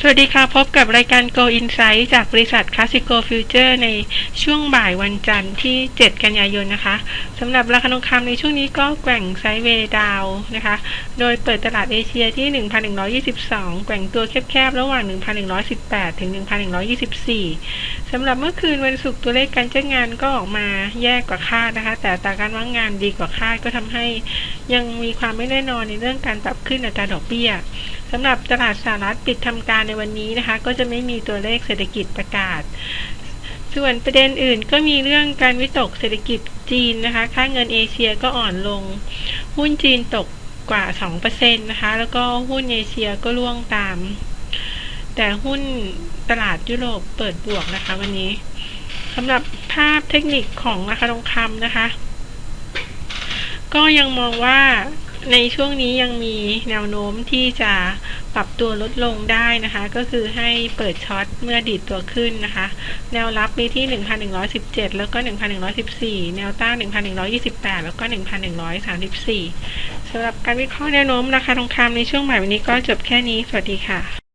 สวัสดีค่ะ พบกับรายการ Go Insight จากบริษัท Classico Future ในช่วงบ่ายวันจันทร์ที่ 7 กันยายนนะคะสำหรับราคาทองคำในช่วงนี้ก็แกว่งไซด์เวย์ดาวนะคะ โดยเปิดตลาดเอเชียที่ 1,122 แกว่งตัวแคบๆ ระหว่าง 1,118 ถึง 1,124 สำหรับเมื่อคืนวันศุกร์ตัวเลขการจ้างงานก็ออกมาแย่กว่าคาดนะคะ แต่ตาการว่างงานดีกว่าคาดก็ทำให้ยังมีความไม่แน่นอนในเรื่องการปรับขึ้นอัตราดอกเบี้ยสำหรับตลาดสหรัฐปิดทำการในวันนี้นะคะ ก็จะไม่มีตัวเลขเศรษฐกิจประกาศ ส่วนประเด็นอื่นก็มีเรื่องการวิตกเศรษฐกิจจีนนะคะ ค่าเงินเอเชียก็อ่อนลง หุ้นจีนตกกว่า 2%นะคะ แล้วก็หุ้นเอเชียก็ร่วงตาม แต่หุ้นตลาดยุโรปเปิดบวกนะคะ วันนี้สำหรับภาพเทคนิคของราคาทองคำนะคะ ก็ยังมองว่า ในช่วงนี้ยังมีแนวโน้มที่จะปรับตัวลดลงได้นะคะ ก็คือให้เปิดช็อตเมื่อดีดตัวขึ้นนะคะ แนวรับมีที่ 1,117 แล้วก็ 1,114 แนวต้าน 1,128 แล้วก็ 1,134สำหรับการวิเคราะห์แนวโน้มราคาทองคำในช่วงบ่ายวันนี้ก็จบแค่นี้ สวัสดีค่ะ